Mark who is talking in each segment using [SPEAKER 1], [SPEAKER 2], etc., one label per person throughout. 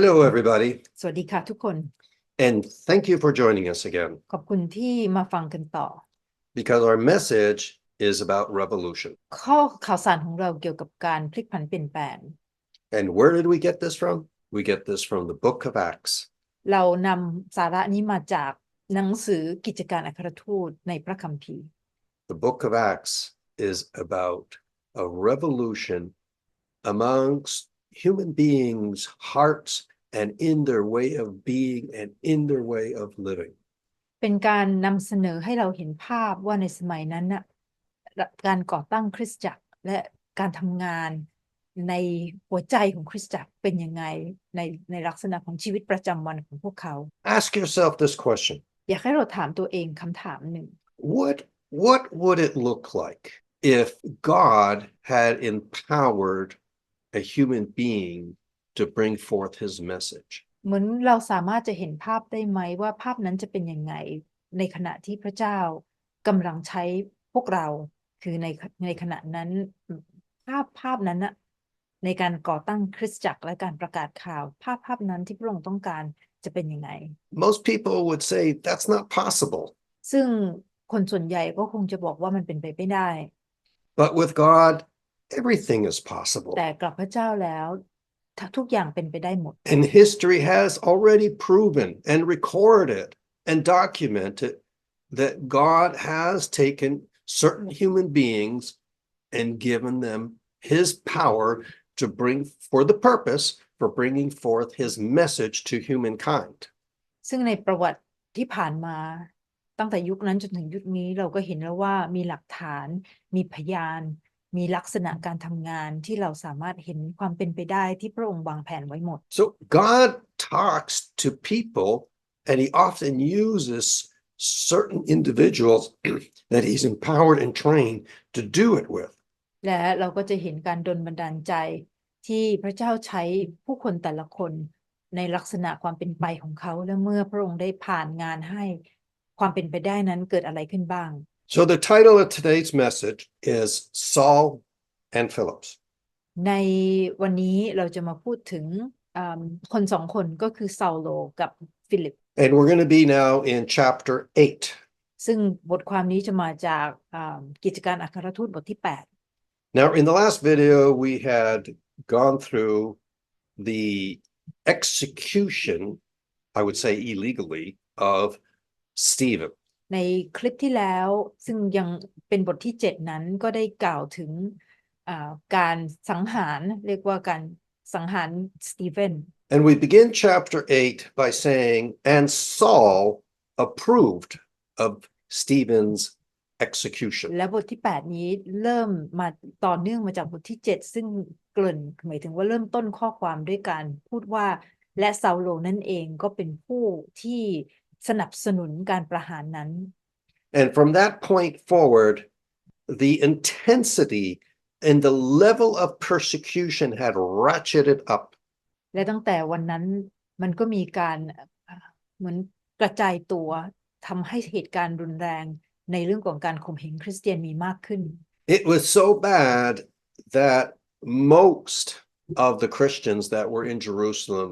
[SPEAKER 1] Hello, everybody,
[SPEAKER 2] สวัสดีค่ะทุกคน
[SPEAKER 1] and thank you for joining us again
[SPEAKER 2] ขอบคุณที่มาฟังกันต่อ
[SPEAKER 1] because our message is about revolution.
[SPEAKER 2] ข้อข่าวสารของเราเกี่ยวกับการพลิกผันเปลี่ยนแปลง
[SPEAKER 1] And where did we get this from? We get this from the book of Acts.
[SPEAKER 2] เรานำสาระนี้มาจากหนังสือกิจการอัครทูตในพระคัมภีร์
[SPEAKER 1] The book of Acts is about a revolution amongst human beings' hearts and in their way of being and in their way of living.
[SPEAKER 2] เป็นการนำเสนอให้เราเห็นภาพว่าในสมัยนั้นน่ะการก่อตั้งคริสตจักรและการทำงานในหัวใจของคริสตจักรเป็นยังไงในในลักษณะของชีวิตประจำวันของพวกเขา
[SPEAKER 1] Ask yourself this question
[SPEAKER 2] อยากให้เราถามตัวเองคำถามหนึ่ง
[SPEAKER 1] What, what would it look like if God had empowered a human being to bring forth his message?
[SPEAKER 2] เหมือนเราสามารถจะเห็นภาพได้ไหมว่าภาพนั้นจะเป็นยังไง ในขณะที่พระเจ้ากำลังใช้พวกเราคือในในขณะนั้นภาพภาพนั้นนะในการก่อตั้งคริสตจักรและการประกาศข่าว ภาพภาพนั้นที่พระองค์ต้องการจะเป็นยังไง
[SPEAKER 1] Most people would say that's not possible.
[SPEAKER 2] ซึ่งคนส่วนใหญ่ก็คงจะบอกว่ามันเป็นไปไม่ได้
[SPEAKER 1] But with God, everything is possible.
[SPEAKER 2] แต่กับพระเจ้าแล้ว ทุกอย่างเป็นไปได้หมด
[SPEAKER 1] And history has already proven and recorded and documented that God has taken certain human beings and given them his power to bring for the purpose for bringing forth his message to humankind.
[SPEAKER 2] ซึ่งในประวัติที่ผ่านมา ตั้งแต่ยุคนั้นจนถึงยุคนี้เราก็เห็นแล้วว่ามีหลักฐาน มีพยาน มีลักษณะการทำงานที่เราสามารถเห็นความเป็นไปได้ที่พระองค์วางแผนไว้หมด
[SPEAKER 1] So God talks to people and he often uses certain individuals that he's empowered and trained to do it with.
[SPEAKER 2] และเราก็จะเห็นการดลบันดาลใจที่พระเจ้าใช้ผู้คนแต่ละคนในลักษณะความเป็นไปของเขาและเมื่อพระองค์ได้ผ่านงานให้ความเป็นไปได้นั้นเกิดอะไรขึ้นบ้าง
[SPEAKER 1] So the title of today's message is Saul and Phillips.
[SPEAKER 2] ในวันนี้เราจะมาพูดถึงอ่าคนสองคนก็คือซาโลกับฟิลิป
[SPEAKER 1] And we're going to be now in chapter 8.
[SPEAKER 2] ซึ่งบทความนี้จะมาจากอ่ากิจการอัครทูตบทที่
[SPEAKER 1] Now, in the last video, we had gone through the execution, I would say illegally, of Stephen.
[SPEAKER 2] 8ในคลิปที่แล้ว ซึ่งยังเป็นบทที่7นั้นก็ได้กล่าวถึงอ่าการสังหารเรียกว่าการสังหารสตีเฟน
[SPEAKER 1] And we begin chapter 8 by saying, And Saul approved of Stephen's execution.
[SPEAKER 2] และบทที่ 8 นี้เริ่มมาต่อเนื่องมาจากบทที่ 7 ซึ่งเกริ่นหมายถึงว่าเริ่มต้นข้อความด้วยการพูดว่าและซาโลนั่นเองก็เป็นผู้ที่ สนับสนุนการประหารนั้น
[SPEAKER 1] And from that point forward, the intensity and the level of persecution had ratcheted up.
[SPEAKER 2] และตั้งแต่วันนั้นมันก็มีการอ่าเหมือนกระจายตัวทำให้เหตุการณ์รุนแรงในเรื่องของการข่มเหงคริสเตียนมีมากขึ้น
[SPEAKER 1] It was so bad that most of the Christians that were in Jerusalem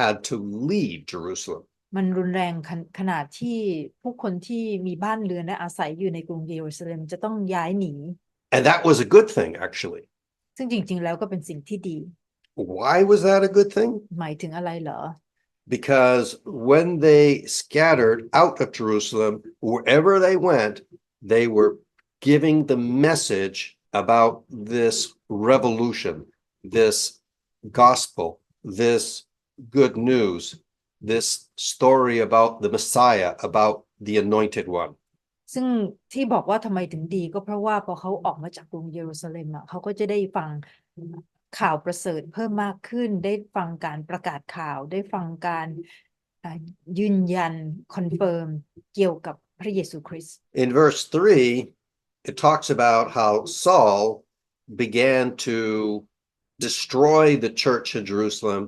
[SPEAKER 1] had to leave Jerusalem.
[SPEAKER 2] มันรุนแรงขนขนาดที่ผู้คนที่มีบ้านเรือนและอาศัยอยู่ในกรุงเยรูซาเล็มจะต้องย้ายหนี
[SPEAKER 1] And that was a good thing, actually.
[SPEAKER 2] ซึ่งจริง ๆ แล้วก็เป็นสิ่งที่ดี
[SPEAKER 1] Why was that a good thing?
[SPEAKER 2] หมายถึงอะไรเหรอ
[SPEAKER 1] Because when they scattered out of Jerusalem, wherever they went, they were giving the message about this revolution, this gospel, this good news, this story about the Messiah, about the anointed one.
[SPEAKER 2] ซึ่งที่บอกว่าทำไมถึงดีก็เพราะว่าพอเขาออกมาจากกรุงเยรูซาเล็มอ่ะเขาก็จะได้ฟังข่าวประเสริฐเพิ่มมากขึ้น ได้ฟังการประกาศข่าว ได้ฟังการอ่ายืนยันคอนเฟิร์มเกี่ยวกับพระเยซูคริสต์
[SPEAKER 1] In verse 3, it talks about how Saul began to destroy the church in Jerusalem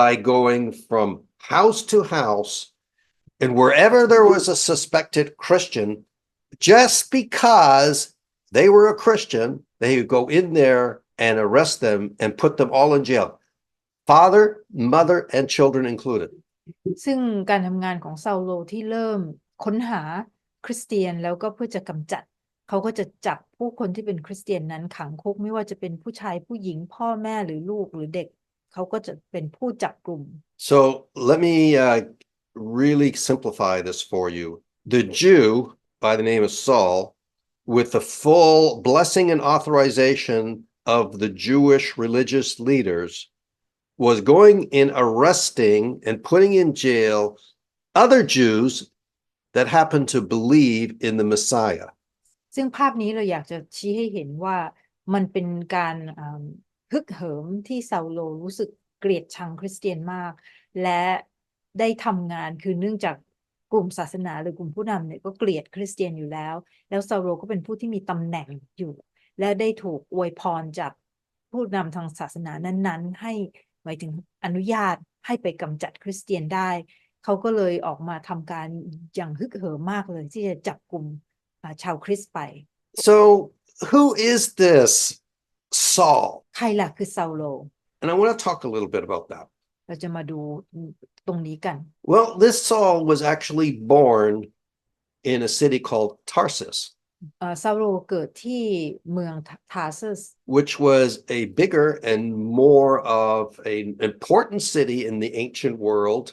[SPEAKER 1] by going from house to house. And wherever there was a suspected Christian, just because they were a Christian, they would go in there and arrest them and put them all in jail. father, mother, and children included.
[SPEAKER 2] ซึ่งการทำงานของซาโลที่เริ่มค้นหาคริสเตียนแล้วก็เพื่อจะกำจัด เขาก็จะจับผู้คนที่เป็นคริสเตียนนั้นขังคุกไม่ว่าจะเป็นผู้ชายผู้หญิงพ่อแม่หรือลูกหรือเด็ก เขาก็จะเป็นผู้จับกลุ่ม
[SPEAKER 1] So let me uh, really simplify this for you. The Jew by the name of Saul, with the full blessing and authorization of the Jewish religious leaders, was going in arresting and putting in jail other Jews that happened to believe in the Messiah.
[SPEAKER 2] ซึ่งภาพนี้เราอยากจะชี้ให้เห็นว่ามันเป็นการอ่าฮึกเหิมที่ซาโลรู้สึกเ กลียดชังคริสเตียนมาก และได้ทำงานคือเนื่องจากกลุ่มศาสนาหรือกลุ่มผู้นำเนี่ยก็เกลียดคริสเตียนอยู่แล้ว แล้วซาโลก็เป็นผู้ที่มีตำแหน่งอยู่ และได้ถูกอวยพรจากผู้นำทางศาสนานั้น ๆ ให้หมายถึงอนุญาตให้ไปกำจัดคริสเตียนได้ เขาก็เลยออกมาทำการอย่างฮึกเหิมมากเลยที่จะจับกลุ่มอ่าชาวคริสต์ไป
[SPEAKER 1] So, who is this Saul?
[SPEAKER 2] ใครล่ะคือซาโล
[SPEAKER 1] And I want to talk a little bit about that.
[SPEAKER 2] เราจะมาดูตรงนี้กัน
[SPEAKER 1] Well, this Saul was actually born in a city called Tarsus,
[SPEAKER 2] เอ่อซาโลเกิดที่เมืองทาร์ซัส
[SPEAKER 1] which was a bigger and more of an important city in the ancient world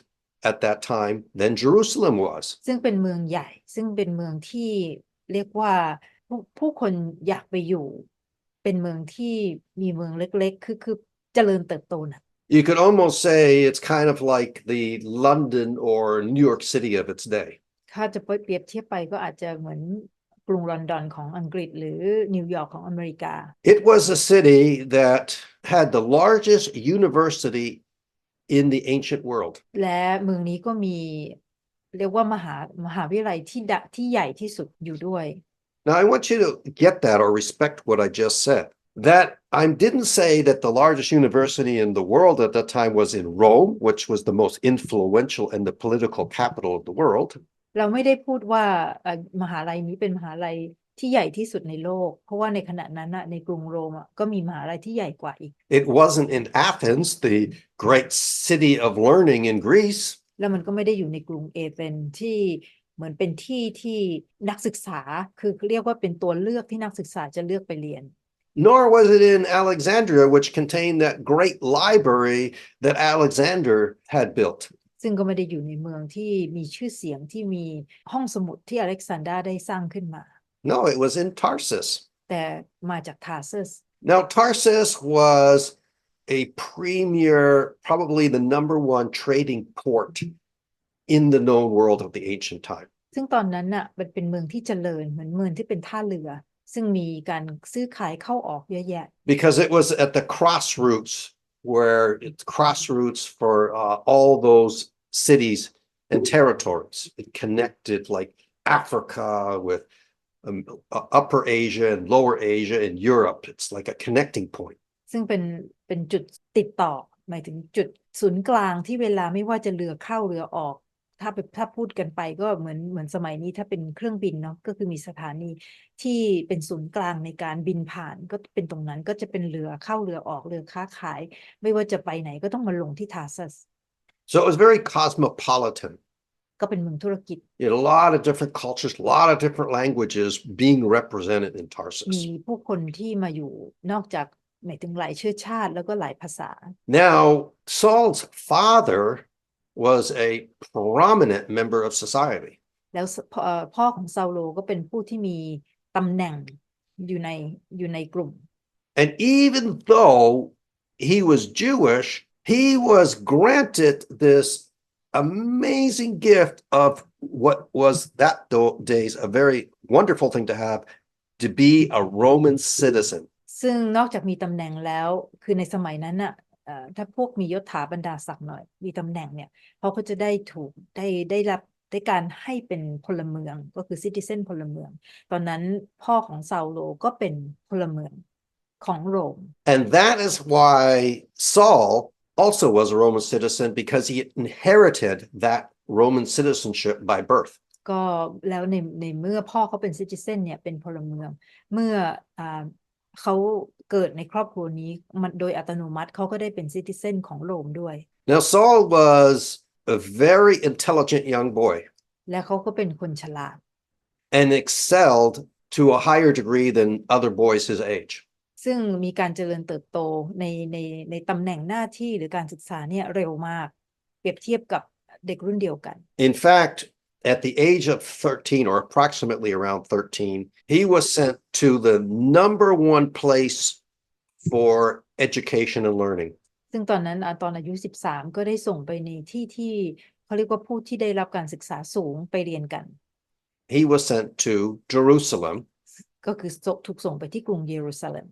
[SPEAKER 1] at that time than Jerusalem was.
[SPEAKER 2] ซึ่งเป็นเมืองใหญ่ ซึ่งเป็นเมืองที่เรียกว่าผู้ผู้คนอยากไปอยู่ เป็นเมืองที่มีเมืองเล็กๆ คือคือ เจริญเติบโตนะ
[SPEAKER 1] You could almost say it's kind of like the London or New York City of its day.
[SPEAKER 2] ถ้าจะไปเปรียบเทียบไปก็อาจจะเหมือนกรุงลอนดอนของอังกฤษหรือนิวยอร์กของอเมริกา
[SPEAKER 1] It was a city that had the largest university in the ancient world.
[SPEAKER 2] และเมืองนี้ก็มีเรียกว่ามหามหาวิทยาลัยที่ดะที่ใหญ่ที่สุดอยู่ด้วย
[SPEAKER 1] Now, I want you to get that or respect what I just said. That I didn't say that the largest university in the world at that time was in Rome, which was the most influential and the political capital of the world.
[SPEAKER 2] เราไม่ได้พูดว่าเอ่อมหาลัยนี้เป็นมหาลัยที่ใหญ่ที่สุดในโลก เพราะว่าในขณะนั้นน่ะในกรุงโรมอ่ะก็มีมหาลัยที่ใหญ่กว่าอีก
[SPEAKER 1] It wasn't in Athens, the great city of learning in Greece.
[SPEAKER 2] แล้วมันก็ไม่ได้อยู่ในกรุงเอเธนที่เหมือนเป็นที่ที่นักศึกษาคือเรียกว่าเป็นตัวเลือกที่นักศึกษาจะเลือกไปเรียน
[SPEAKER 1] Nor was it in Alexandria, which contained that great library that Alexander had built.
[SPEAKER 2] ซึ่งก็ไม่ได้อยู่ในเมืองที่มีชื่อเสียงที่มีห้องสมุดที่อเล็กซานดราได้สร้างขึ้นมา
[SPEAKER 1] No, it was in Tarsus.
[SPEAKER 2] แต่มาจากทาร์ซัส
[SPEAKER 1] Now, Tarsus was a premier, probably the number one trading port in the known world of the ancient time.
[SPEAKER 2] ซึ่งตอนนั้นน่ะมันเป็นเมืองที่เจริญเหมือนเมืองที่เป็นท่าเรือ ซึ่งมีการซื้อขายเข้าออกเยอะแยะ
[SPEAKER 1] because it was at the crossroads where it's crossroads for uh, all those cities and territories. It connected like Africa with um, uh, Upper Asia and Lower Asia and Europe. It's like a connecting point.
[SPEAKER 2] ซึ่งเป็นเป็นจุดติดต่อ หมายถึงจุดศูนย์กลางที่เวลาไม่ว่าจะเรือเข้าเรือออก ถ้าไปถ้าพูดกันไปก็เหมือนเหมือนสมัยนี้ถ้าเป็นเครื่องบินเนาะก็คือมีสถานีที่เป็นศูนย์กลางในการบินผ่านก็เป็นตรงนั้นก็จะเป็นเรือเข้าเรือออกเรือค้าขาย ไม่ว่าจะไปไหนก็ต้องมาลงที่ทาร์ซัส
[SPEAKER 1] So it was very cosmopolitan.
[SPEAKER 2] ก็เป็นเมืองธุรกิจ
[SPEAKER 1] You had a lot of different cultures, a lot of different languages being represented in
[SPEAKER 2] มี
[SPEAKER 1] Tarsus.
[SPEAKER 2] ผู้คนที่มาอยู่นอกจากหมายถึงหลายเชื้อชาติแล้วก็หลายภาษา
[SPEAKER 1] Now, Saul's father was a prominent member of society.
[SPEAKER 2] แล้วสพ่อเอ่อพ่อของซาโลก็เป็นผู้ที่มีตำแหน่งอยู่ในอยู่ในกลุ่ม
[SPEAKER 1] And even though he was Jewish, he was granted this amazing gift of what was that do- days a very wonderful thing to have to be a Roman citizen.
[SPEAKER 2] ซึ่งนอกจากมีตำแหน่งแล้วคือในสมัยนั้นน่ะเอ่อ ถ้าพวกมียศถาบรรดาศักดิ์หน่อย มีตำแหน่งเนี่ยเขาก็จะได้ถูกได้ได้รับได้การให้เป็นพลเมืองก็คือซิติเซนพลเมือง ตอนนั้นพ่อของซาโลก็เป็นพลเมืองของโรม
[SPEAKER 1] And that is why Saul also was a Roman citizen because he inherited that Roman citizenship by birth.
[SPEAKER 2] ก็แล้วในในเมื่อพ่อเขาเป็นซิติเซนเนี่ยเป็นพลเมือง เมื่ออ่า เขาเกิดในครอบครัวนี้มันโดยอัตโนมัติเขาก็ได้เป็นซิติเซนของโรมด้วย
[SPEAKER 1] Now, Saul was a very intelligent young boy
[SPEAKER 2] และเขาก็เป็นคนฉลาด
[SPEAKER 1] and excelled to a higher degree than other boys his age.
[SPEAKER 2] ซึ่งมีการเจริญเติบโตในในในตำแหน่งหน้าที่หรือการศึกษาเนี่ยเร็วมาก เปรียบเทียบกับเด็กรุ่นเดียวกัน
[SPEAKER 1] In fact, at the age of 13 or approximately around 13, he was sent to the number one place for education and learning.
[SPEAKER 2] ซึ่งตอนนั้นอ่ะตอนอายุ 13 ก็ได้ส่งไปในที่ที่เขาเรียกว่าผู้ที่ได้รับการศึกษาสูงไปเรียนกัน
[SPEAKER 1] He was sent to Jerusalem
[SPEAKER 2] ก็คือส่งถูกส่งไปที่กรุงเยรูซาเล็ม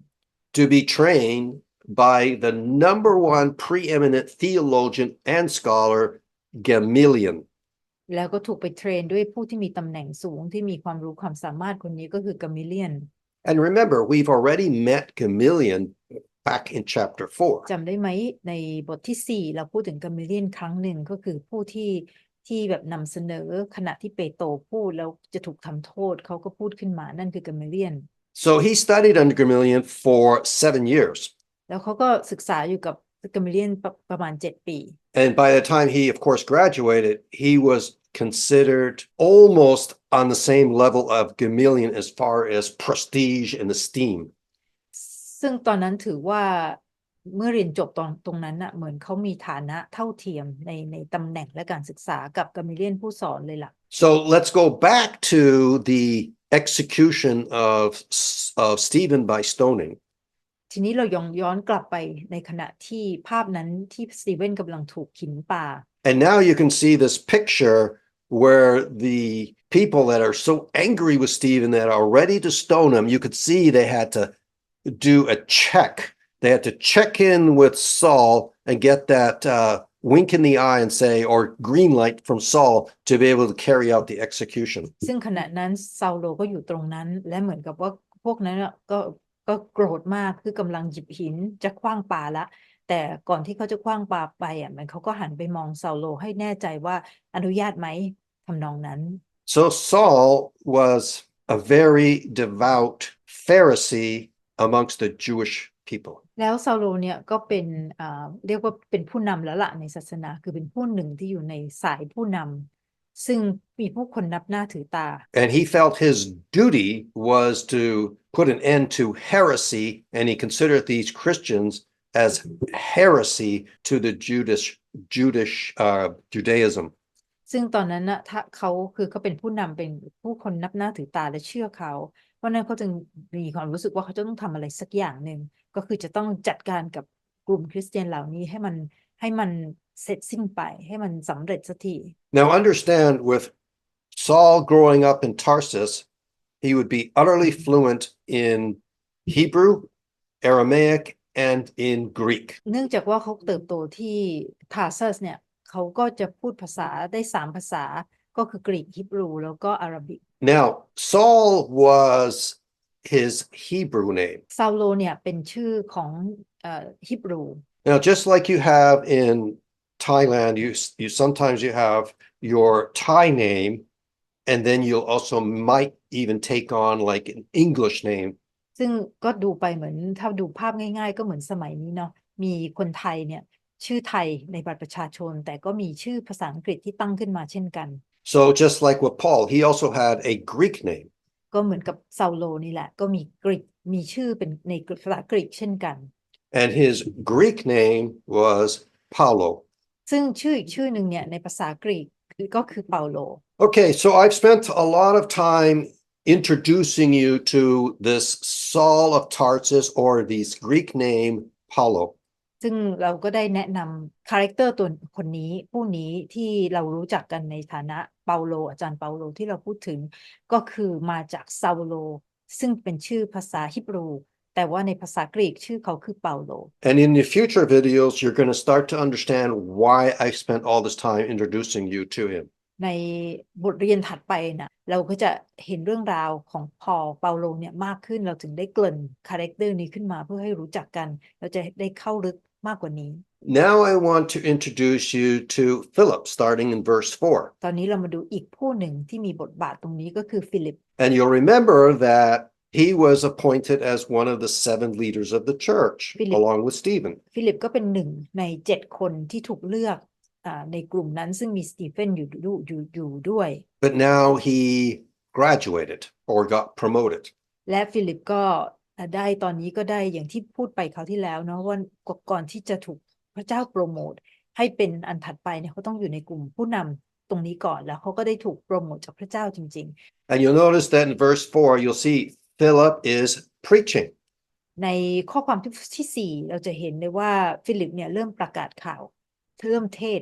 [SPEAKER 1] to be trained by the number one preeminent theologian and scholar, Gamaliel.
[SPEAKER 2] แล้วก็ถูกไปเทรนด้วยผู้ที่มีตำแหน่งสูงที่มีความรู้ความสามารถคนนี้ก็คือกามิเลียน
[SPEAKER 1] And remember, we've already met Gamaliel back in chapter 4.
[SPEAKER 2] จำได้ไหมในบทที่ 4 เราพูดถึงกามิเลียนครั้งหนึ่งก็คือผู้ที่ที่แบบนำเสนอขณะที่เปโตรพูดแล้วจะถูกทำโทษเขาก็พูดขึ้นมานั่นคือกามิเลียน
[SPEAKER 1] So he studied under Gamaliel for seven years.
[SPEAKER 2] แล้วเขาก็ศึกษาอยู่กับกามิเลียนประประมาณ 7 ปี
[SPEAKER 1] And by the time he, of course, graduated, he was considered almost on the same level of Gamaliel as far as prestige and esteem.
[SPEAKER 2] ซึ่งตอนนั้นถือว่าเมื่อเรียนจบตอนตรงนั้นน่ะเหมือนเขามีฐานะเท่าเทียมในในตำแหน่งและการศึกษากับกามิเลียนผู้สอนเลยล่ะ
[SPEAKER 1] So let's go back to the execution of, of Stephen by stoning.
[SPEAKER 2] ทีนี้เราย้อนย้อนกลับไปในขณะที่ภาพนั้นที่สตีเวนกำลังถูกหินป่า
[SPEAKER 1] And now you can see this picture where the people that are so angry with Stephen that are ready to stone him, you could see they had to do a check. They had to check in with Saul and get that uh, wink in the eye and say, or green light from Saul to be able to carry out the execution.
[SPEAKER 2] ซึ่งขณะนั้นซาโลก็อยู่ตรงนั้น และเหมือนกับว่าพวกนั้นน่ะก็ก็โกรธมากคือกำลังหยิบหินจะขว้างปาละ แต่ก่อนที่เขาจะขว้างปาไปอะมันเขาก็หันไปมองซาโลให้แน่ใจว่าอนุญาตไหมทำนองนั้น
[SPEAKER 1] So Saul was a very devout Pharisee amongst the Jewish people.
[SPEAKER 2] แล้วซาโลเนี่ยก็เป็นอ่าเรียกว่าเป็นผู้นำแล้วล่ะในศาสนาคือเป็นผู้หนึ่งที่อยู่ในสายผู้นำซึ่งมีผู้คนนับหน้าถือตา
[SPEAKER 1] And he felt his duty was to put an end to heresy, and he considered these Christians as heresy to the Judish Judish uh, Judaism.
[SPEAKER 2] ซึ่งตอนนั้นนะถ้าเขาคือเขาเป็นผู้นำเป็นผู้คนนับหน้าถือตาและเชื่อเขา เพราะฉะนั้นเขาจึงมีความรู้สึกว่าเขาจะต้องทำอะไรสักอย่างหนึ่งก็คือจะต้องจัดการกับกลุ่มคริสเตียนเหล่านี้ให้มันให้มันเสร็จสิ้นไปให้มันสำเร็จสักที
[SPEAKER 1] Now, understand with Saul growing up in Tarsus, he would be utterly fluent in Hebrew, Aramaic, and in Greek.
[SPEAKER 2] เนื่องจากว่าเขาเติบโตที่ทาร์ซัสเนี่ยเขาก็จะพูดภาษาได้สามภาษาก็คือกรีกฮิบรูแล้วก็อาหรับิก
[SPEAKER 1] Now, Saul was his Hebrew name.
[SPEAKER 2] ซาโลเนี่ยเป็นชื่อของเอ่อฮิบรู
[SPEAKER 1] Now, just like you have in Thailand, you you sometimes you have your Thai name, and then you'll also might even take on like an English name.
[SPEAKER 2] ซึ่งก็ดูไปเหมือนถ้าดูภาพง่าย ๆ ก็เหมือนสมัยนี้เนาะมีคนไทยเนี่ยชื่อไทยในบัตรประชาชน แต่ก็มีชื่อภาษาอังกฤษที่ตั้งขึ้นมาเช่นกัน
[SPEAKER 1] So just like with Paul, he also had a Greek name.
[SPEAKER 2] ก็เหมือนกับซาโลนี่แหละ ก็มีกรีกมีชื่อเป็นในภาษากรีกเช่นกัน
[SPEAKER 1] And his Greek name was Paulo.
[SPEAKER 2] ซึ่งชื่ออีกชื่อหนึ่งเนี่ยในภาษากรีกคือก็คือเปาโล
[SPEAKER 1] Okay, so I've spent a lot of time introducing you to this Saul of Tarsus or this Greek name Paulo.
[SPEAKER 2] ซึ่งเราก็ได้แนะนำคาแรคเตอร์ตัวคนนี้ผู้นี้ที่เรารู้จักกันในฐานะเปาโล อาจารย์เปาโลที่เราพูดถึง ก็คือมาจากซาโล ซึ่งเป็นชื่อภาษาฮิบรู แต่ว่าในภาษากรีกชื่อเขาคือเปาโล
[SPEAKER 1] And in the future videos, you're going to start to understand why I spent all this time introducing you to him.
[SPEAKER 2] ในบทเรียนถัดไปนะเราก็จะเห็นเรื่องราวของพอลเปาโลเนี่ยมากขึ้นเราถึงได้เกริ่นคาแรคเตอร์นี้ขึ้นมาเพื่อให้รู้จักกัน เราจะได้เข้าลึกมากกว่านี้
[SPEAKER 1] Now I want to introduce you to Philip, starting in verse 4.
[SPEAKER 2] ตอนนี้เรามาดูอีกผู้หนึ่งที่มีบทบาทตรงนี้ก็คือฟิลิป
[SPEAKER 1] And you'll remember that he was appointed as one of the seven leaders of the church,
[SPEAKER 2] Philip.
[SPEAKER 1] along with Stephen.
[SPEAKER 2] ฟิลิปก็เป็นหนึ่งในเจ็ดคนที่ถูกเลือกอา ในกลุ่มนั้นซึ่งมีสตีเฟนอยู่ดูอยู่อยู่ด้วย
[SPEAKER 1] But now he graduated or got promoted.
[SPEAKER 2] และฟิลิปก็อ่าได้ตอนนี้ก็ได้อย่างที่พูดไปคราวที่แล้วเนาะว่าก่อนที่จะถูกพระเจ้าโปรโมทให้เป็นอันถัดไปเนี่ยเขาต้องอยู่ในกลุ่มผู้นำตรงนี้ก่อนแล้วเขาก็ได้ถูกโปรโมทจากพระเจ้าจริง
[SPEAKER 1] And you'll notice that in verse four, you'll see Philip is preaching.
[SPEAKER 2] ๆในข้อความที่ที่สี่เราจะเห็นเลยว่าฟิลิปเนี่ยเริ่มประกาศข่าว เริ่มเทศ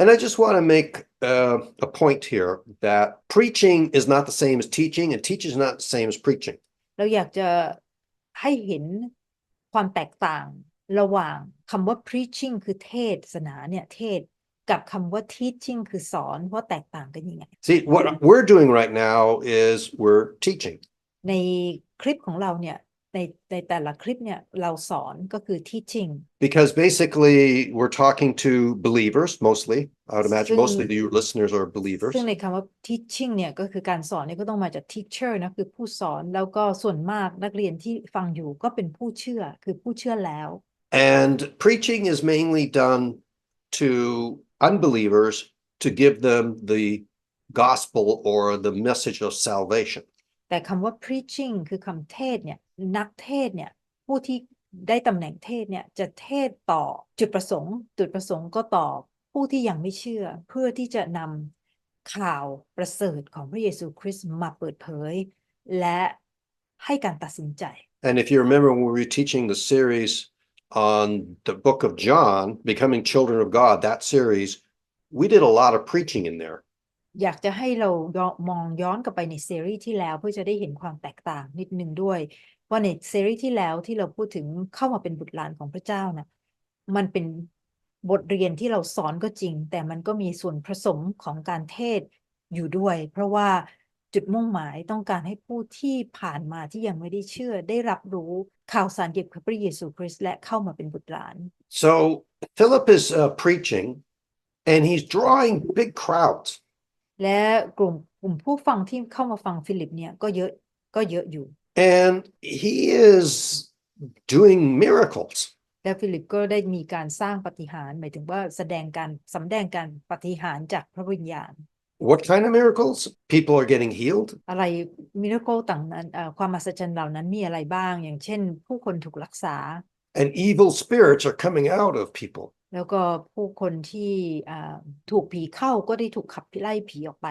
[SPEAKER 1] And I just want to make uh, a point here that preaching is not the same as teaching, and teaching is not the same as preaching.
[SPEAKER 2] เราอยากจะให้เห็นความแตกต่างระหว่างคำว่า preaching คือเทศนาเนี่ยเทศกับคำว่า teaching คือสอนว่าแตกต่างกันยังไง
[SPEAKER 1] See, what we're doing right now is we're teaching.
[SPEAKER 2] ในคลิปของเราเนี่ย ในในแต่ละคลิปเนี่ยเราสอนก็คือ teaching
[SPEAKER 1] Because basically, we're talking to believers mostly. I would imagine
[SPEAKER 2] ซึ่ง-
[SPEAKER 1] mostly your listeners are believers.
[SPEAKER 2] ซึ่งในคำว่า teaching เนี่ยก็คือการสอนเนี่ยก็ต้องมาจาก teacher นะคือผู้สอนแล้วก็ส่วนมากนักเรียนที่ฟังอยู่ก็เป็นผู้เชื่อคือผู้เชื่อแล้ว
[SPEAKER 1] And preaching is mainly done to unbelievers to give them the gospel or the message of salvation.
[SPEAKER 2] แต่คำว่า preaching คือคำเทศเนี่ย นักเทศเนี่ยผู้ที่ได้ตำแหน่งเทศเนี่ยจะเทศต่อจุดประสงค์ จุดประสงค์ก็ต่อผู้ที่ยังไม่เชื่อ เพื่อที่จะนำข่าวประเสริฐของพระเยซูคริสต์มาเปิดเผย และให้การตัดสินใจ
[SPEAKER 1] And if you remember when we were teaching the series on the book of John, Becoming Children of God, that series, we did a lot of preaching in there.
[SPEAKER 2] อยากจะให้เราย้อนมองย้อนกลับไปในซีรีส์ที่แล้วเพื่อจะได้เห็นความแตกต่างนิดนึงด้วย ว่าในซีรีส์ที่แล้วที่เราพูดถึงเข้ามาเป็นบุตรหลานของพระเจ้านะมันเป็นบทเรียนที่เราสอนก็จริง แต่มันก็มีส่วนผสมของการเทศอยู่ด้วย เพราะว่าจุดมุ่งหมายต้องการให้ผู้ที่ผ่านมาที่ยังไม่ได้เชื่อ ได้รับรู้ข่าวสารเกี่ยวกับพระเยซูคริสต์และเข้ามาเป็นบุตรหลาน
[SPEAKER 1] So Philip is uh, preaching and he's drawing big crowds.
[SPEAKER 2] และกลุ่มกลุ่มผู้ฟังที่เข้ามาฟังฟิลิปเนี่ยก็เยอะก็เยอะอยู่
[SPEAKER 1] And he is doing miracles.
[SPEAKER 2] และฟิลิปก็ได้มีการสร้างปาฏิหาริย์หมายถึงว่าแสดงการสำแดงการปาฏิหาริย์จากพระวิญญาณ
[SPEAKER 1] What kind of miracles? People are getting healed.
[SPEAKER 2] อะไรมิราเคิลต่างนั้นเอ่อความมหัศจรรย์เหล่านั้นมีอะไรบ้าง อย่างเช่น ผู้คนถูกรักษา
[SPEAKER 1] And evil spirits are coming out of people.
[SPEAKER 2] แล้วก็ผู้คนที่อ่าถูกผีเข้าก็ได้ถูกขับไล่ผีออกไป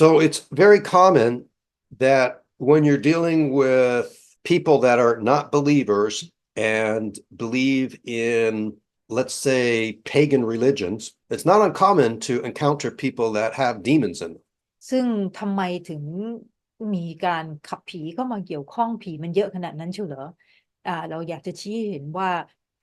[SPEAKER 1] So it's very common that when you're dealing with people that are not believers and believe in, let's say, pagan religions, it's not uncommon to encounter people that have demons in them.
[SPEAKER 2] ซึ่งทำไมถึงมีการขับผีเข้ามาเกี่ยวข้องผีมันเยอะขนาดนั้นเชียวเหรออ่าเราอยากจะชี้ให้เห็นว่า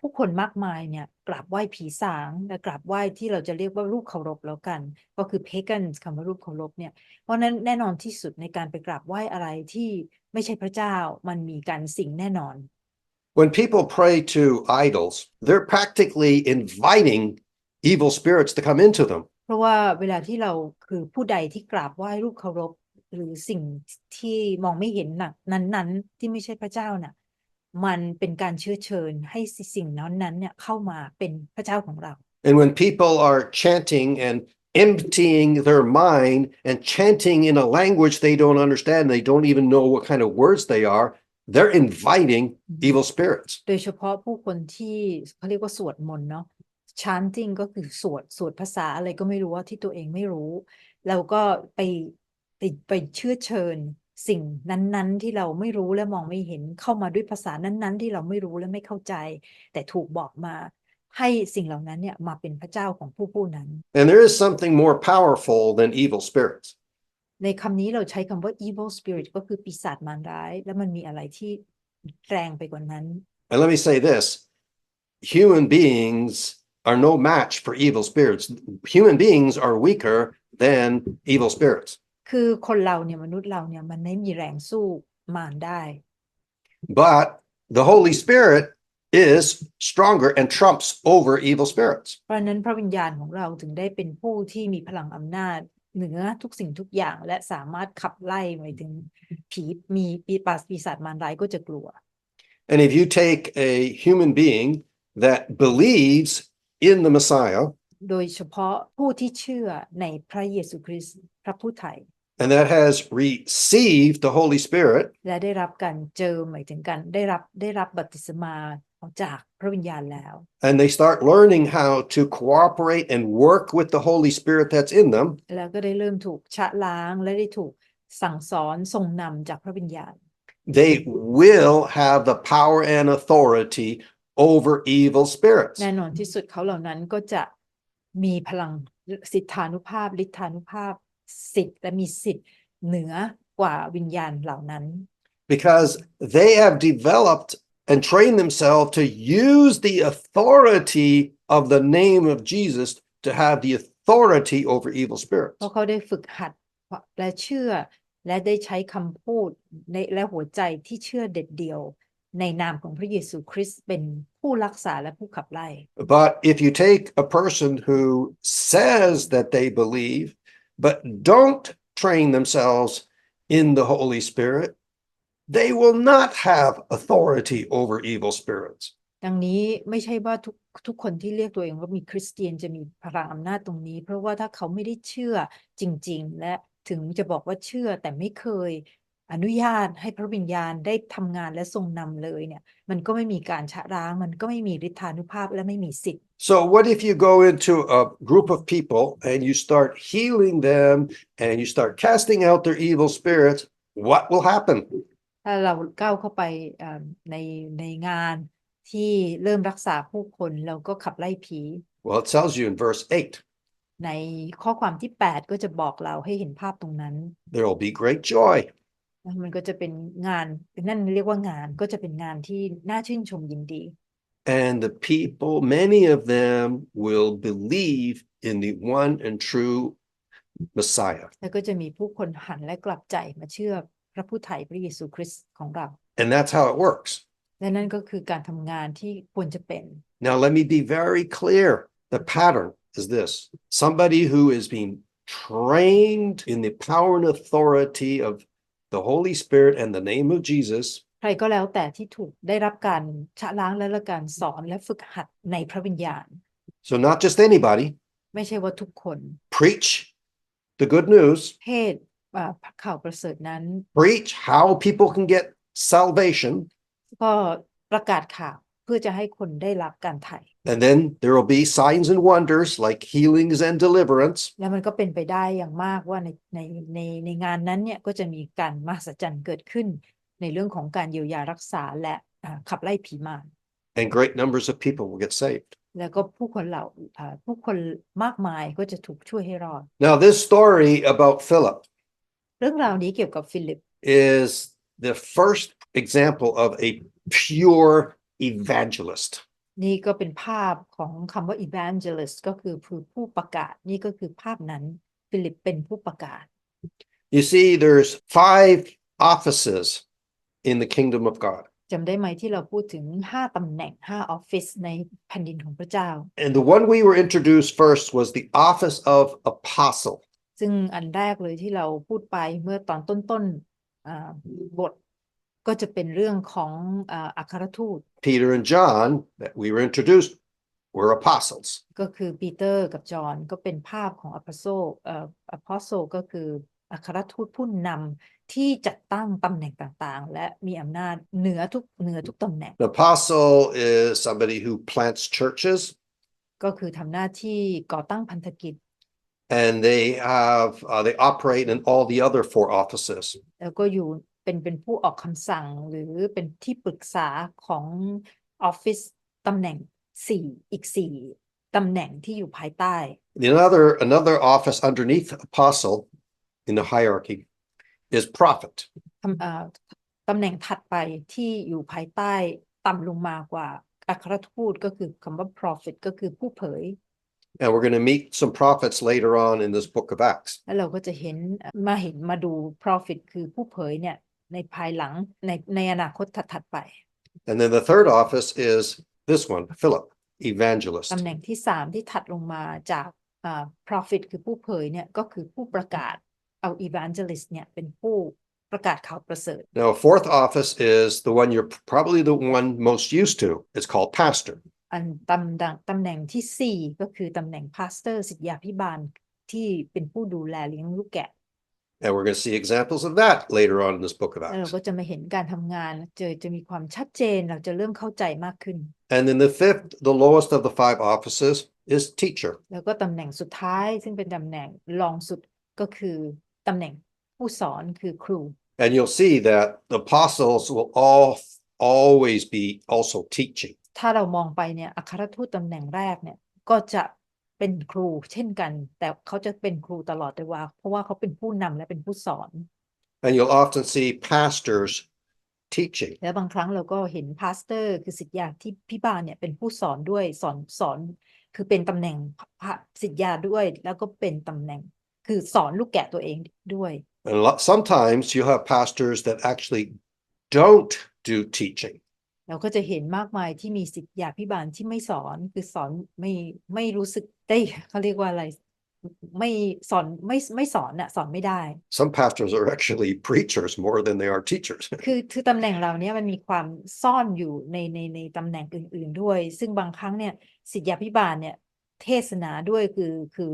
[SPEAKER 2] ผู้คนมากมายเนี่ยกราบไหว้ผีสางและกราบไหว้ที่เราจะเรียกว่ารูปเคารพแล้วกัน ก็คือ pagan คำว่ารูปเคารพเนี่ยเพราะฉะนั้นแน่นอนที่สุดในการไปกราบไหว้อะไรที่ไม่ใช่พระเจ้ามันมีการสิ่งแน่นอน
[SPEAKER 1] When people pray to idols, they're practically inviting evil spirits to come into them.
[SPEAKER 2] เพราะว่าเวลาที่เราคือผู้ใดที่กราบไหว้รูปเคารพหรือสิ่งที่มองไม่เห็นน่ะนั้นๆ ที่ไม่ใช่พระเจ้าน่ะ มันเป็นการเชื้อเชิญให้สิ่งนั้นๆเนี่ยเข้ามาเป็นพระเจ้าของเรา
[SPEAKER 1] And when people are chanting and emptying their mind and chanting in a language they don't understand, they don't even know what kind of words they are, they're inviting evil spirits.
[SPEAKER 2] โดยเฉพาะผู้คนที่เขาเรียกว่าสวดมนต์เนาะ chanting ก็คือสวดสวดภาษาอะไรก็ไม่รู้ว่าที่ตัวเองไม่รู้ แล้วก็ไปไปไปเชื้อเชิญ สิ่งนั้นๆ ที่เราไม่รู้และมองไม่เห็นเข้ามาด้วยภาษานั้น ๆ ที่เราไม่รู้และไม่เข้าใจ แต่ถูกบอกมาให้สิ่งเหล่านั้นเนี่ยมาเป็นพระเจ้าของผู้ผู้นั้น
[SPEAKER 1] And there is something more powerful than evil spirits.
[SPEAKER 2] ในคำนี้เราใช้คำว่า evil spirit ก็คือปีศาจมารร้าย แล้วมันมีอะไรที่แรงไปกว่านั้น
[SPEAKER 1] And let me say this human beings are no match for evil spirits. Human beings are weaker than evil spirits.
[SPEAKER 2] คือคนเราเนี่ยมนุษย์เราเนี่ยมันไม่มีแรงสู้มารได้
[SPEAKER 1] But the Holy Spirit is stronger and trumps over evil spirits.
[SPEAKER 2] เพราะฉะนั้นพระวิญญาณของเราถึงได้เป็นผู้ที่มีพลังอำนาจเหนือทุกสิ่งทุกอย่างและสามารถขับไล่หมายถึงผีมีปีปาปีศาจมารร้ายก็จะกลัว
[SPEAKER 1] And if you take a human being that believes in the Messiah
[SPEAKER 2] โดยเฉพาะผู้ที่เชื่อในพระเยซูคริสต์พระผู้ไถ่
[SPEAKER 1] and that has received the Holy Spirit,
[SPEAKER 2] และได้รับการเจิมหมายถึงการได้รับได้รับบัพติศมาจากพระวิญญาณแล้ว
[SPEAKER 1] and they start learning how to cooperate and work with the Holy Spirit that's in them,
[SPEAKER 2] แล้วก็ได้เริ่มถูกชะล้างและได้ถูกสั่งสอนทรงนำจากพระวิญญาณ
[SPEAKER 1] they will have the power and authority over evil spirits.
[SPEAKER 2] แน่นอนที่สุดเขาเหล่านั้นก็จะมีพลังสิทธานุภาพฤทธานุภาพ สิทธิ์และมีสิทธิ์เหนือกว่าวิญญาณเหล่านั้น
[SPEAKER 1] because they have developed and trained themselves to use the authority of the name of Jesus to have the authority over evil
[SPEAKER 2] เพ
[SPEAKER 1] spirits.
[SPEAKER 2] ราะเขาได้ฝึกหัดและเชื่อและได้ใช้คำพูดในและหัวใจที่เชื่อเด็ดเดียวในนามของพระเยซูคริสต์เป็นผู้รักษาและผู้ขับไล่
[SPEAKER 1] But if you take a person who says that they believe, but don't train themselves in the Holy Spirit, they will not have authority over evil spirits.
[SPEAKER 2] ดังนี้ไม่ใช่ว่าทุกทุกคนที่เรียกตัวเองว่ามีคริสเตียนจะมีพลังอำนาจตรงนี้ เพราะว่าถ้าเขาไม่ได้เชื่อจริง ๆ และถึงจะบอกว่าเชื่อแต่ไม่เคยอนุญาตให้พระวิญญาณได้ทำงานและทรงนำเลยเนี่ย มันก็ไม่มีการชะล้าง มันก็ไม่มีฤทธานุภาพและไม่มีสิทธิ์
[SPEAKER 1] So, what if you go into a group of people and you start healing them and you start casting out their evil spirits? What will happen?
[SPEAKER 2] ถ้าเราก้าวเข้าไปเอ่อในในงานที่เริ่มรักษาผู้คนเราก็ขับไล่ผี
[SPEAKER 1] Well, it tells you in verse 8
[SPEAKER 2] ในข้อความที่ 8 ก็จะบอกเราให้เห็นภาพตรงนั้น
[SPEAKER 1] there will be great joy.
[SPEAKER 2] นะมันก็จะเป็นงานนั่นเรียกว่างานก็จะเป็นงานที่น่าชื่นชมยินดี
[SPEAKER 1] And the people, many of them will believe in the one and true Messiah.
[SPEAKER 2] แล้วก็จะมีผู้คนหันและกลับใจมาเชื่อพระผู้ไถ่พระเยซูคริสต์ของเรา
[SPEAKER 1] And that's how it works.
[SPEAKER 2] และนั่นก็คือการทำงานที่ควรจะเป็น
[SPEAKER 1] Now, let me be very clear. The pattern is this somebody who is being trained in the power and authority of the Holy Spirit and the name of Jesus
[SPEAKER 2] ใครก็แล้วแต่ที่ถูกได้รับการชะล้างและการสอนและฝึกหัดในพระวิญญาณ
[SPEAKER 1] So, not just anybody,
[SPEAKER 2] ไม่ใช่ว่าทุกคน
[SPEAKER 1] preach the good news,
[SPEAKER 2] เทศน์อ่าข่าวประเสริฐนั้น
[SPEAKER 1] preach how people can get salvation,
[SPEAKER 2] ก็ประกาศข่าวเพื่อจะให้คนได้รับการไถ่
[SPEAKER 1] and then there will be signs and wonders like healings and deliverance.
[SPEAKER 2] แล้วมันก็เป็นไปได้อย่างมากว่าในในในในงานนั้นเนี่ยก็จะมีการมหัศจรรย์เกิดขึ้น ในเรื่องของการเยียวยารักษาและอ่าขับไล่ผีมาร
[SPEAKER 1] and great numbers of people will get saved.
[SPEAKER 2] แล้วก็ผู้คนเหล่าอ่าผู้คนมากมายก็จะถูกช่วยให้รอด
[SPEAKER 1] Now, this story about Philip
[SPEAKER 2] เรื่องราวนี้เกี่ยวกับฟิลิป
[SPEAKER 1] is the first example of a pure evangelist.
[SPEAKER 2] นี่ก็เป็นภาพของคำว่า evangelist ก็คือผู้ผู้ประกาศนี่ก็คือภาพนั้นฟิลิปเป็นผู้ประกาศ
[SPEAKER 1] You see, there's five offices in the kingdom of God.
[SPEAKER 2] จำได้ไหมที่เราพูดถึง 5ตำแหน่ง 5 ออฟฟิศในแผ่นดินของพระเจ้า
[SPEAKER 1] And the one we were introduced first was the office of apostle.
[SPEAKER 2] ซึ่งอันแรกเลยที่เราพูดไปเมื่อตอนต้นๆอ่าบท ก็จะเป็นเรื่องของอ่าอัครทูต
[SPEAKER 1] Peter and John, that we were introduced, were apostles.
[SPEAKER 2] ก็คือปีเตอร์กับจอห์นก็เป็นภาพของอ p พโซเอ่ออพอโซก็คือ อัครทูตผู้นำที่จัดตั้งตำแหน่งต่างๆ และมีอำนาจเหนือทุกเหนือทุกตำแหน่ง
[SPEAKER 1] An apostle is somebody who plants churches
[SPEAKER 2] ก็คือทำหน้าที่ก่อตั้งพันธกิจ
[SPEAKER 1] and they have uh, they operate in all the other four offices.
[SPEAKER 2] แล้วก็อยู่เป็นเป็นผู้ออกคำสั่งหรือเป็นที่ปรึกษาของออฟฟิศตำแหน่งสี่อีกสี่ตำแหน่งที่อยู่ภายใต้
[SPEAKER 1] Another another office underneath apostle in the hierarchy is prophet.
[SPEAKER 2] ตำเอ่อตำแหน่งถัดไปที่อยู่ภายใต้ต่ำลงมากว่าอัครทูตก็คือคำว่า prophet ก็คือผู้เผย
[SPEAKER 1] And we're going to meet some prophets later on in this book of Acts.
[SPEAKER 2] แล้วเราก็จะเห็นมาเห็นมาดู prophet คือผู้เผยเนี่ยในภายหลังในในอนาคตถัดๆไป
[SPEAKER 1] And then the third office is this one, Philip, evangelist.
[SPEAKER 2] ตำแหน่งที่สามที่ถัดลงมาจากอ่า prophet คือผู้เผยเนี่ยก็คือผู้ประกาศ เอา evangelist เนี่ยเป็นผู้ประกาศข่าวประเสริฐ
[SPEAKER 1] Now, a fourth office is the one you're probably the one most used to. It's called pastor.
[SPEAKER 2] อันตำแหน่งตำแหน่งที่สี่ก็คือตำแหน่ง pastor ศิษยาภิบาลที่เป็นผู้ดูแลเลี้ยงลูกแกะ
[SPEAKER 1] And we're going to see examples of that later on in this book of
[SPEAKER 2] แล้วเรา
[SPEAKER 1] Acts.
[SPEAKER 2] ก็จะมาเห็นการทำงานเจอจะมีความชัดเจนเราจะเริ่มเข้าใจมากขึ้น
[SPEAKER 1] And then the fifth, the lowest of the five offices, is teacher.
[SPEAKER 2] แล้วก็ตำแหน่งสุดท้ายซึ่งเป็นตำแหน่งรองสุดก็คือ ตำแหน่งผู้สอนคือครู
[SPEAKER 1] And you'll see that the apostles will all always be also teaching.
[SPEAKER 2] ถ้าเรามองไปเนี่ยอัครทูตตำแหน่งแรกเนี่ยก็จะเป็นครูเช่นกัน แต่เขาจะเป็นครูตลอดเลยว่า เพราะว่าเขาเป็นผู้นำและเป็นผู้สอน
[SPEAKER 1] And you'll often see pastors teaching.
[SPEAKER 2] แล้วบางครั้งเราก็เห็นพาสเตอร์ คือศิษยาที่พิบาลเนี่ยเป็นผู้สอนด้วยสอนสอน คือเป็นตำแหน่งพระศิษยาด้วยแล้วก็เป็นตำแหน่ง คือสอนลูกแกะตัวเองด้วย
[SPEAKER 1] And lo- sometimes you'll have pastors that actually don't do teaching.
[SPEAKER 2] เราก็จะเห็นมากมายที่มีศิษยาพิบาลที่ไม่สอนคือสอนไม่ไม่รู้สึกได้เขาเรียกว่าอะไรไม่สอนไม่ไม่สอนอะสอนไม่ได้
[SPEAKER 1] Some pastors are actually preachers more than they are teachers.
[SPEAKER 2] คือคือตำแหน่งเราเนี้ยมันมีความซ่อนอยู่ในในในตำแหน่งอื่น ๆด้วย ซึ่งบางครั้งเนี่ยศิษยาพิบาลเนี่ยเทศนาด้วยคือคือ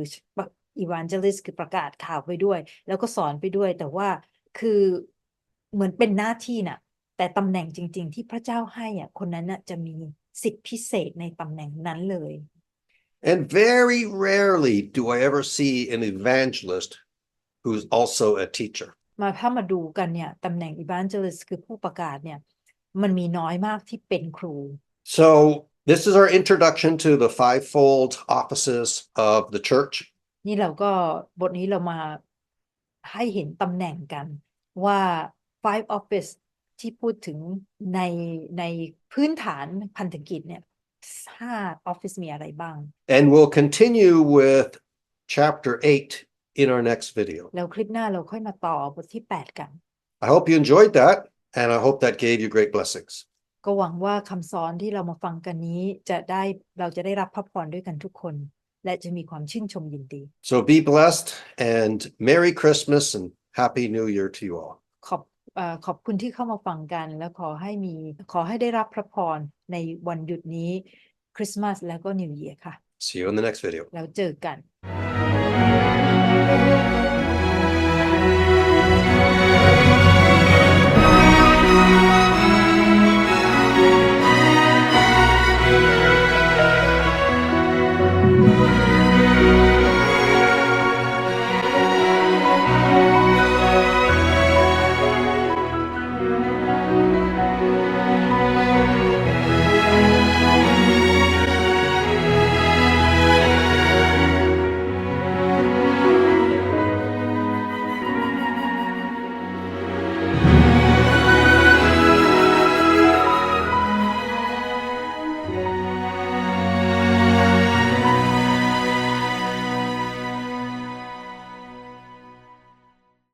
[SPEAKER 2] อีวานเจลิสคือประกาศข่าวไปด้วย แล้วก็สอนไปด้วย แต่ว่าคือเหมือนเป็นหน้าที่น่ะ แต่ตำแหน่งจริง ๆ ที่พระเจ้าให้อะคนนั้นน่ะจะมีสิทธิพิเศษในตำแหน่งนั้นเลย
[SPEAKER 1] And very rarely do I ever see an evangelist who's also a teacher.
[SPEAKER 2] มาถ้ามาดูกันเนี่ยตำแหน่งอีวานเจลิสคือผู้ประกาศเนี่ยมันมีน้อยมากที่เป็นครู
[SPEAKER 1] So, this is our introduction to the fivefold offices of the church.
[SPEAKER 2] นี่เราก็บทนี้เรามาให้เห็นตำแหน่งกันว่า five office ที่พูดถึงในในพื้นฐานพันธกิจเนี่ยห้า office มีอะไรบ้าง
[SPEAKER 1] And we'll continue with chapter 8 in our next video.
[SPEAKER 2] แล้วคลิปหน้าเราค่อยมาต่อบทที่ 8 กัน
[SPEAKER 1] I hope you enjoyed that, and I hope that gave you great blessings.
[SPEAKER 2] ก็หวังว่าคำสอนที่เรามาฟังกันนี้จะได้เราจะได้รับพระพรด้วยกันทุกคน และจะมีความชื่นชมยินดี
[SPEAKER 1] So be blessed and Merry Christmas and Happy New Year to you all.
[SPEAKER 2] ขอบขอบคุณที่เข้ามาฟังกัน และขอให้มีขอให้ได้รับพระพรในวันหยุดนี้คริสต์มาสแล้วก็นิวเยียร์ค่ะ
[SPEAKER 1] See you in the next video.
[SPEAKER 2] แล้วเจอกัน